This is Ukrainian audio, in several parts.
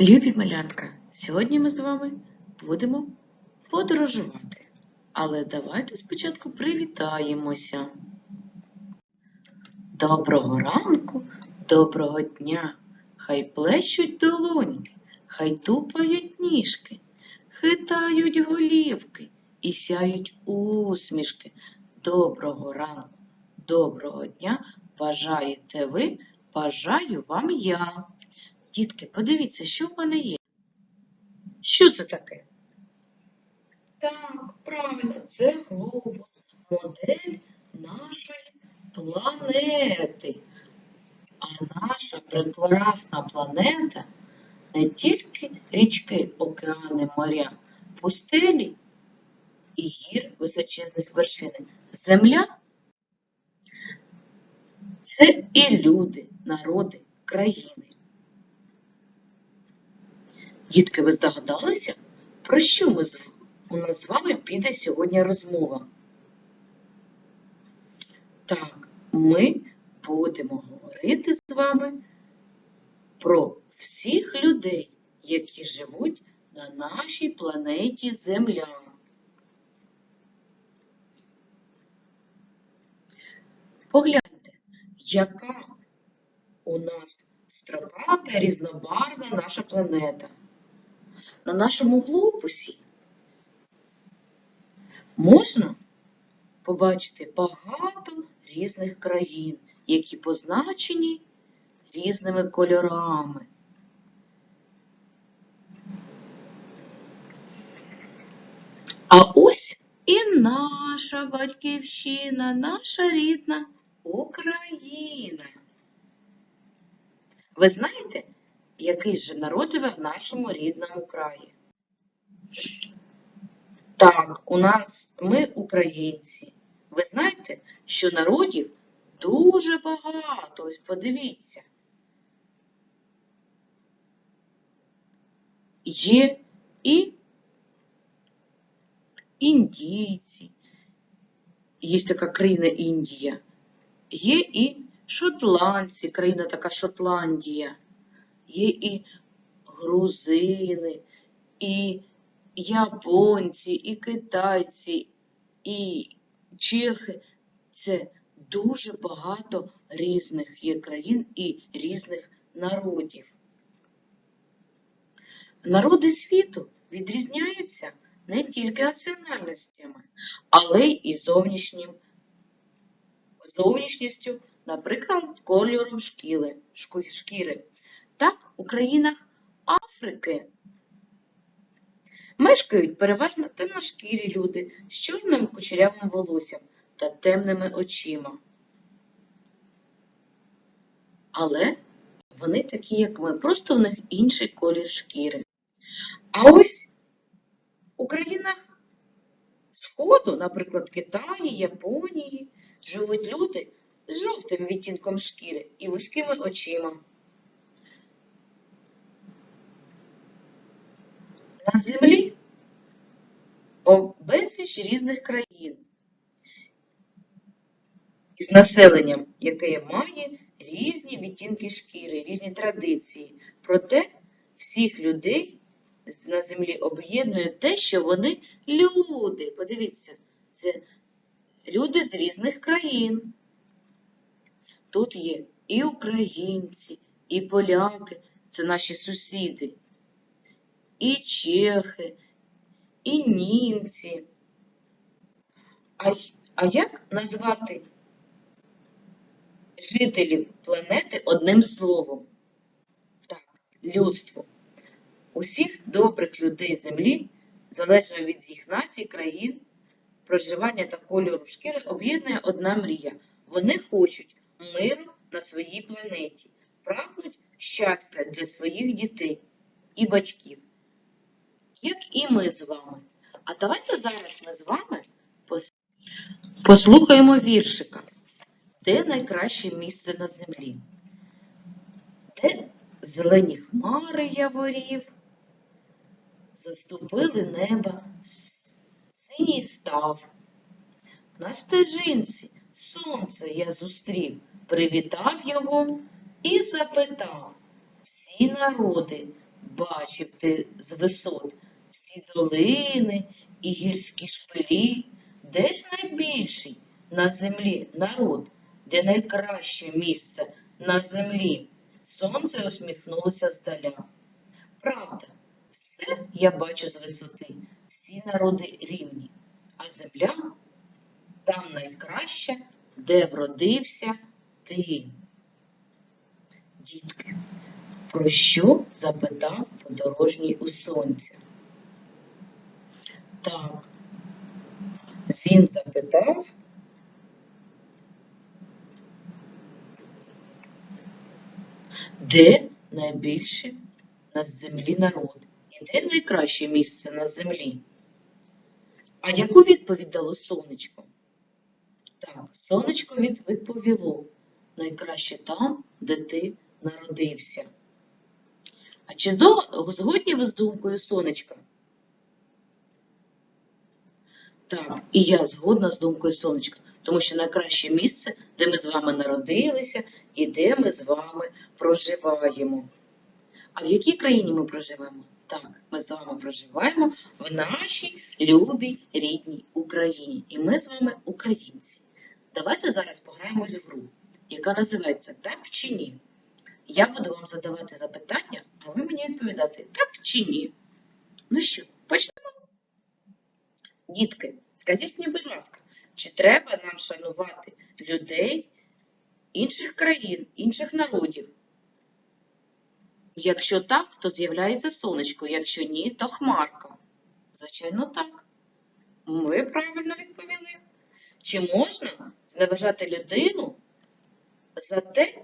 Любі малятка, сьогодні ми з вами будемо подорожувати. Але давайте спочатку привітаємося. Доброго ранку, доброго дня. Хай плещуть долоньки, хай тупають ніжки, хитають голівки і сяють усмішки. Доброго ранку, доброго дня. Бажаєте ви, бажаю вам я. Дітки, подивіться, що в мене є. Що це таке? Так, правильно, це глобус, модель нашої планети. А наша прекрасна планета не тільки річки, океани, моря, пустелі і гір височезних вершин. Земля це і люди, народи, країни. Дітки, ви здогадалися, про що ми з у нас з вами піде сьогодні розмова? Так, ми будемо говорити з вами про всіх людей, які живуть на нашій планеті Земля. Погляньте, яка у нас строката різнобарвна наша планета. На нашому глобусі можна побачити багато різних країн, які позначені різними кольорами. А ось і наша батьківщина, наша рідна Україна. Ви знаєте, який же народ в нашому рідному краї? Так, у нас ми українці. Ви знаєте, що народів дуже багато. Ось подивіться. Є і індійці. Є така країна Індія. Є і шотландці, країна така Шотландія. Є і грузини, і японці, і китайці, і чехи. Це дуже багато різних є країн і різних народів. Народи світу відрізняються не тільки національностями, але й зовнішнім, зовнішністю, наприклад, кольором шкіри. Так, у країнах Африки мешкають переважно темношкірі люди з чорним кучерявим волоссям та темними очима. Але вони такі, як ми, просто в них інший колір шкіри. А ось у країнах Сходу, наприклад, Китаї, Японії, живуть люди з жовтим відтінком шкіри і вузькими очима. На землі безліч різних країн із населенням, яке має різні відтінки шкіри, різні традиції. Проте всіх людей на землі об'єднує те, що вони люди. Подивіться, це люди з різних країн. Тут є і українці, і поляки, це наші сусіди, і чехи, і німці. А, а як назвати жителів планети одним словом? Так, людство. Усіх добрих людей Землі, залежно від їх націй, країн, проживання та кольору шкіри, об'єднує одна мрія. Вони хочуть миру на своїй планеті, прагнуть щастя для своїх дітей і батьків, як і ми з вами. А давайте зараз ми з вами послухаємо віршика. Де найкраще місце на землі? Де зелені хмари яворів, заступили неба, синій став. На стежинці сонце я зустрів, привітав його і запитав. Всі народи бачив ти з висот всі долини і гірські шпилі, де ж найбільший на землі народ, де найкраще місце на землі? Сонце усміхнулося здаля. Правда, все я бачу з висоти, всі народи рівні, а земля там найкраще, де вродився ти. Дітки, про що запитав подорожній у сонця? Так, він запитав, де найбільше на землі народ і де найкраще місце на землі? А яку відповідь дало сонечко? Так, сонечко відповіло найкраще там, де ти народився. А чи згодні ви з думкою сонечка? Так, і я згодна з думкою сонечка, тому що найкраще місце, де ми з вами народилися і де ми з вами проживаємо. А в якій країні ми проживаємо? Так, ми з вами проживаємо в нашій любій рідній Україні. І ми з вами українці. Давайте зараз пограємось в гру, яка називається Так чи ні. Я буду вам задавати запитання, а ви мені відповідати так чи ні. Ну що, почнемо? Дітки, скажіть мені, будь ласка, чи треба нам шанувати людей інших країн, інших народів? Якщо так, то з'являється сонечко, якщо ні, то хмарка. Звичайно, так. Ми правильно відповіли. Чи можна зневажати людину за те,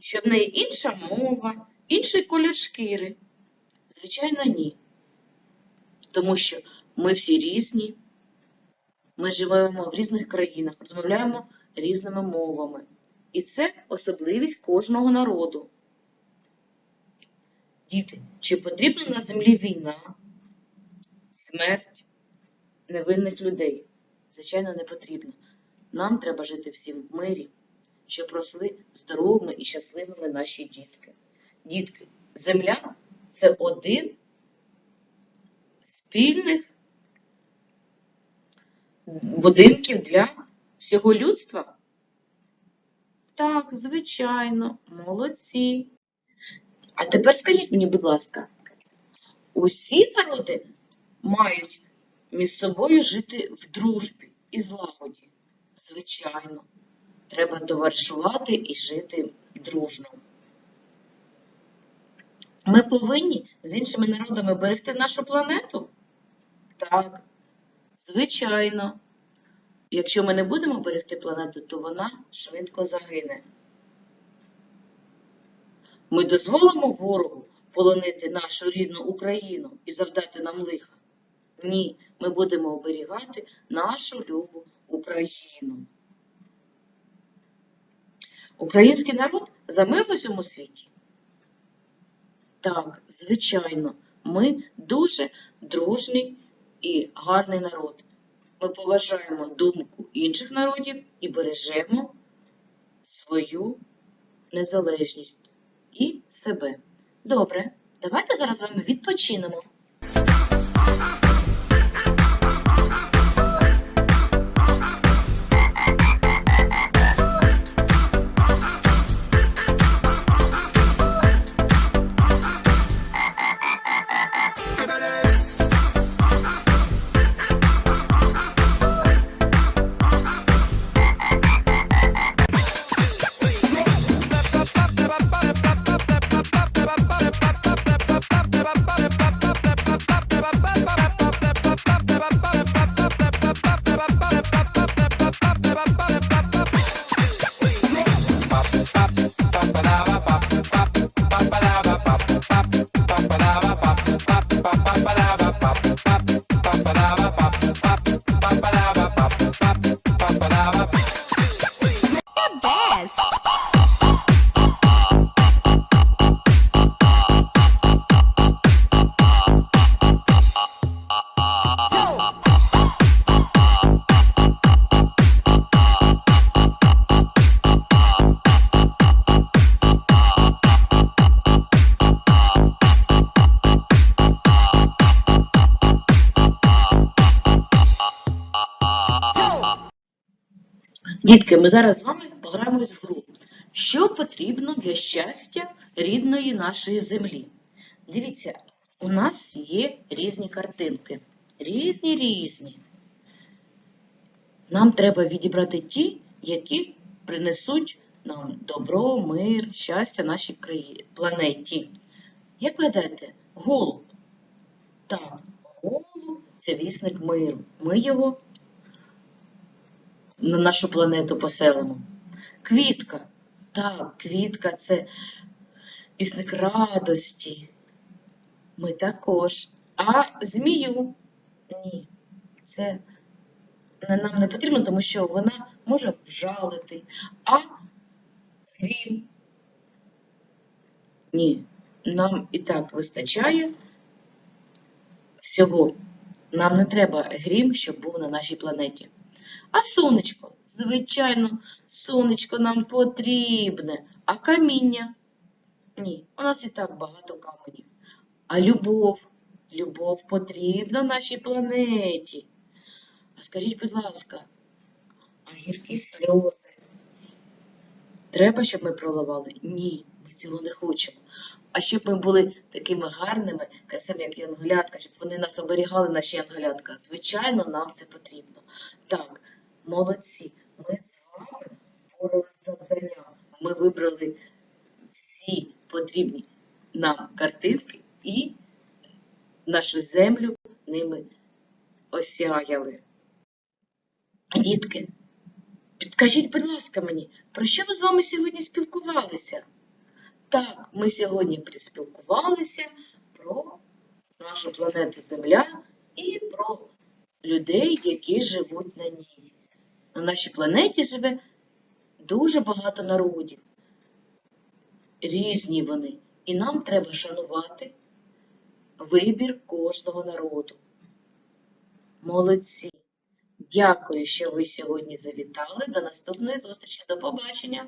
що в неї інша мова, інший колір шкіри? Звичайно, ні. Тому що ми всі різні, ми живемо в різних країнах, розмовляємо різними мовами. І це особливість кожного народу. Діти, чи потрібна на землі війна, смерть невинних людей? Звичайно, не потрібно. Нам треба жити всім в мирі, щоб росли здоровими і щасливими наші дітки. Дітки, земля це один з спільних будинків для всього людства? Так, звичайно, молодці. А тепер скажіть мені, будь ласка, усі народи мають між собою жити в дружбі і злагоді? Звичайно. Треба товаришувати і жити дружно. Ми повинні з іншими народами берегти нашу планету? Так, звичайно. Якщо ми не будемо берегти планету, то вона швидко загине. Ми дозволимо ворогу полонити нашу рідну Україну і завдати нам лиха? Ні, ми будемо оберігати нашу любу Україну. Український народ за мир в усьому світі? Так, звичайно, ми дуже дружний і гарний народ. Ми поважаємо думку інших народів і бережемо свою незалежність і себе. Добре, давайте зараз з вами відпочинемо. Дітки, ми зараз з вами пограємо в гру. Що потрібно для щастя рідної нашої землі? Дивіться, у нас є різні картинки. Різні різні. Нам треба відібрати ті, які принесуть нам добро, мир, щастя нашій краї... планеті. Як ви гадаєте, голуб? Так, голуб це вісник миру. Ми його на нашу планету поселимо. Квітка. Так, квітка це вісник радості. Ми також. А змію? Ні. Це нам не потрібно, тому що вона може вжалити. А грім? Ні. Нам і так вистачає всього. Нам не треба грім, щоб був на нашій планеті. А сонечко? Звичайно, сонечко нам потрібне. А каміння? Ні, у нас і так багато каменів. А любов? Любов потрібна нашій планеті. А скажіть, будь ласка, а гіркі сльози? Треба, щоб ми проливали? Ні, ми цього не хочемо. А щоб ми були такими гарними, красивими, як янголятка, щоб вони нас оберігали, наші янголятка. Звичайно, нам це потрібно. Так, молодці. Ми з вами впоралися з завданням. Ми вибрали всі потрібні нам картинки і нашу землю ними осяяли. Дітки, підкажіть, будь ласка, мені, про що ми з вами сьогодні спілкувалися? Так, ми сьогодні приспілкувалися про нашу планету Земля і про людей, які живуть на ній. На нашій планеті живе дуже багато народів. Різні вони. І нам треба шанувати вибір кожного народу. Молодці! Дякую, що ви сьогодні завітали. До наступної зустрічі. До побачення!